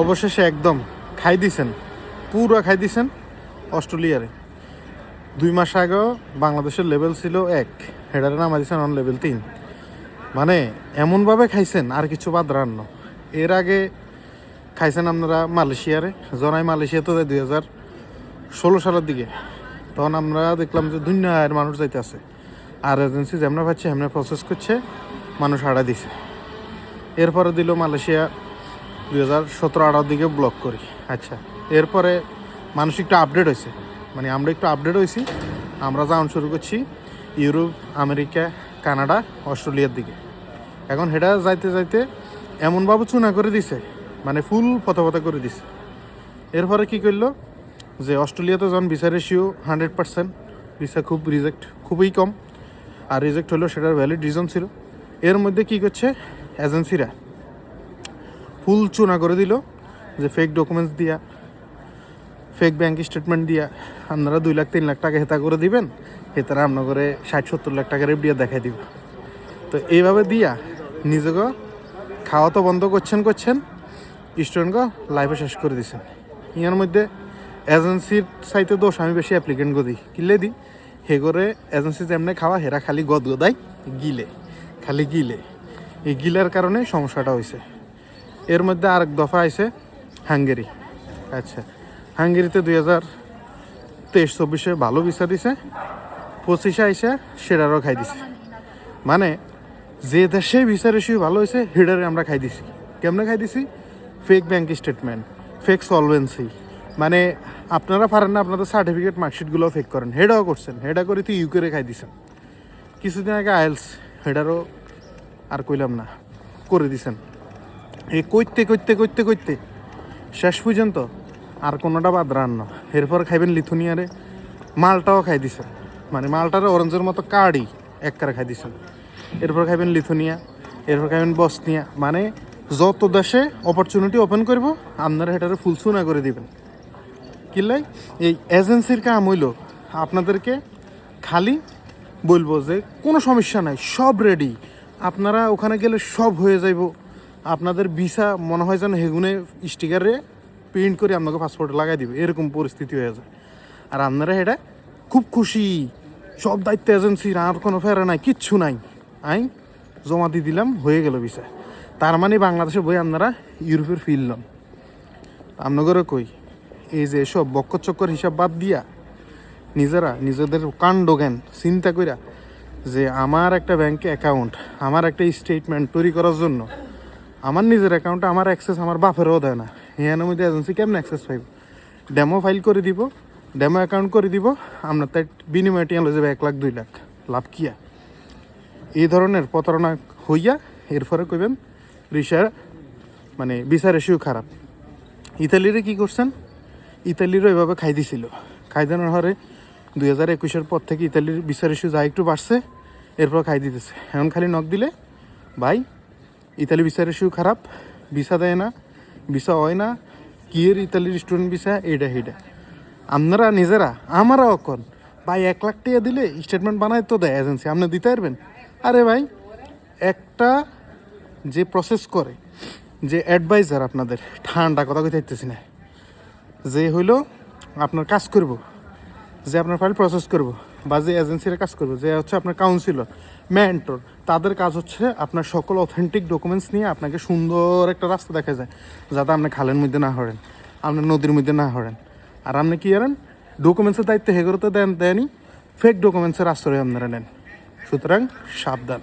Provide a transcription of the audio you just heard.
অবশেষে একদম খাই দিছেন, পুরো খাই দিছেন অস্ট্রেলিয়ারে। দুই মাস আগেও বাংলাদেশের লেভেল ছিল এক, হেডারে নামা দিয়েছেন অন লেভেল তিন। মানে এমনভাবে খাইছেন, আর কিছু বাদ রান্ন এর আগে খাইছেন আপনারা মালয়েশিয়ারে, জনাই মালয়েশিয়া তো দুই হাজার ষোলো সালের দিকে। তখন আমরা দেখলাম যে দুনিয়ার মানুষ যাইতে আছে। আর এজেন্সি যেমন পাচ্ছে এমনি প্রসেস করছে, মানুষ হারা দিছে। এরপরে দিল মালয়েশিয়া দুই হাজার সতেরো আঠারোর দিকে ব্লক করি। আচ্ছা এরপরে মানুষ একটু আপডেট হয়েছে। মানে আমরা একটু আপডেট হয়েছি। আমরা যাওয়ান শুরু করছি ইউরোপ, আমেরিকা, কানাডা, অস্ট্রেলিয়ার দিকে। এখন হেটা যাইতে যাইতে এমনভাবে চুনা করে দিছে মানে ফুল ফতা ফতা করে দিছে। এরপরে কি করল? যে অস্ট্রেলিয়াতে যখন visa ratio hundred percent visa খুব রিজেক্ট খুবই কম। আর রিজেক্ট হলো সেটার ভ্যালিড রিজন ছিল। এর মধ্যে কি করছে? এজেন্সিরা ফুল চুনা করে দিল যে ফেক ডকুমেন্টস দিয়া ফেক ব্যাংক স্টেটমেন্ট দিয়া। আপনারা দুই লাখ, তিন লাখ টাকা হেতা করে দিবেন, হেতারা আপনার করে ষাট, সত্তর লাখ টাকার এফডিয়া দেখাই দিব। তো এইভাবে দিয়া নিজেকে খাওয়া তো বন্ধ করছেন করছেন স্টুডেন্টকে লাইফে শেষ করে দিছেন। ইয়ার মধ্যে এজেন্সির সাইতে দোষ আমি বেশি অ্যাপ্লিকেন্ট দিই। কিনলে দিই? হে করে এজেন্সি যেমনি খাওয়া, হেরা খালি গদ গদাই গিলে, খালি গিলে। এই গিলার কারণে সমস্যাটা হয়েছে এর মধ্যে আরেক দফা আইছে হাঙ্গেরি। আচ্ছা হাঙ্গেরিতে দুই হাজার তেইশ, চব্বিশে ভালো ভিসা দিছে, পঁচিশে আইসে সেটারও খাই দিছে। মানে যে দেশে ভিসা রেশিও ভালো হয়েছে হিডারে আমরা খাই দিছি। কেমনে খাই দিছি? Fake bank statement fake solvency মানে আপনারা পারেন না, আপনাদের সার্টিফিকেট মার্কশিটগুলো ফেক করেন। হেডাও করছেন হেডা করে তো ইউকেরে খাই দিছেন। কিছুদিন আগে আইএলস হেডারও আর কইলাম না, করে দিছেন। এই করতে করতে করতে করতে শেষ পর্যন্ত আর কোনোটা বাদ রান না। এরপর খাইবেন লিথুনিয়ারে। মালটাও খাই দিছেন মানে মালটারে অরেঞ্জের মতো কাড়ি এক কারে খাই দিছেন এরপর খাইবেন লিথুনিয়া, এরপর খাইবেন বসনিয়া। মানে যত দেশে অপরচুনিটি ওপেন করব, আপনারা হেটারে ফুলসুনা করে দিবেন। কিল্লাই এই এজেন্সির কাম হইল, আপনাদেরকে খালি বলব যে কোনো সমস্যা নাই, সব রেডি আপনারা ওখানে গেলে সব হয়ে যাইব। আপনাদের ভিসা মনে হয় যেন হেগুনে স্টিকারে প্রিন্ট করে আপনাকে পাসপোর্টে লাগাই দিবে। এরকম পরিস্থিতি হয়ে যায়। আর আপনারা এটা খুব খুশি। সব দায়িত্ব এজেন্সির আর কোনো ফেরা নাই, কিচ্ছু নাই। আই, জমা দিয়ে দিলাম, হয়ে গেল ভিসা। তার মানে বাংলাদেশে বই আপনারা ইউরোপের ফিরলাম আপনাদেরও কই, এই যে সব বক্কর হিসাব বাদ দিয়া নিজেরা নিজেদের কাণ্ড জ্ঞান চিন্তা কইরা যে আমার একটা ব্যাংকে অ্যাকাউন্ট আমার একটা স্টেটমেন্ট তৈরি করার জন্য আমার নিজের অ্যাকাউন্টে আমার অ্যাক্সেস আমার বাপেরও দেয় না। এর মধ্যে এজেন্সি কেমন অ্যাক্সেস পাইব? ডেমো ফাইল করে দিব ডেমো অ্যাকাউন্ট করে দিব আপনার তাই বিনিময়ে টিয়া লয়ে যাবে এক লাখ, দুই লাখ। লাভ কিয়া এই ধরনের প্রতারণা হইয়া এরপরে কইবেন, রিসার মানে বিচার রেশিও খারাপ। ইতালিরে কি করছেন? ইতালিরও এভাবে খাই দিছিল। খাই দেওয়ার হরে দুই হাজার একুশের পর থেকে ইতালির বিচার ইস্যু যা একটু বাড়ছে, এরপর খাই দিতেছে। এখন খালি নখ দিলে, ভাই ইতালি বিচার ইস্যু খারাপ, ভিসা দেয় না, ভিসা হয় না, কিয়ের ইতালির স্টুডেন্ট ভিসা এইটা সেইটা আপনারা নিজেরা, আমারা অকন। ভাই, এক লাখ টাকা দিলে স্টেটমেন্ট বানায় তো দেয় এজেন্সি আপনি দিতে পারবেন? আরে ভাই, একটা যে প্রসেস করে, যে অ্যাডভাইজার আপনাদের, ঠান্ডা কথা কইতে চাইতেছি না। যে হইল, আপনার কাজ করব, যে আপনার ফাইল প্রসেস করব, বা যে এজেন্সির কাজ করব, যে হচ্ছে আপনার কাউন্সিলর মেন্টর তাদের কাজ হচ্ছে আপনার সকল অথেন্টিক ডকুমেন্টস নিয়ে আপনাকে সুন্দর একটা রাস্তা দেখা যায়, যাতে আপনি খালের মধ্যে না হরেন, আপনি নদীর মধ্যে না হরেন। আর আপনি কী করেন ডকুমেন্টসের দায়িত্ব হেগরতে দেন দেয়নি ফেক ডকুমেন্টসের আশ্রয় আপনারা নেন। সুতরাং সাবধান।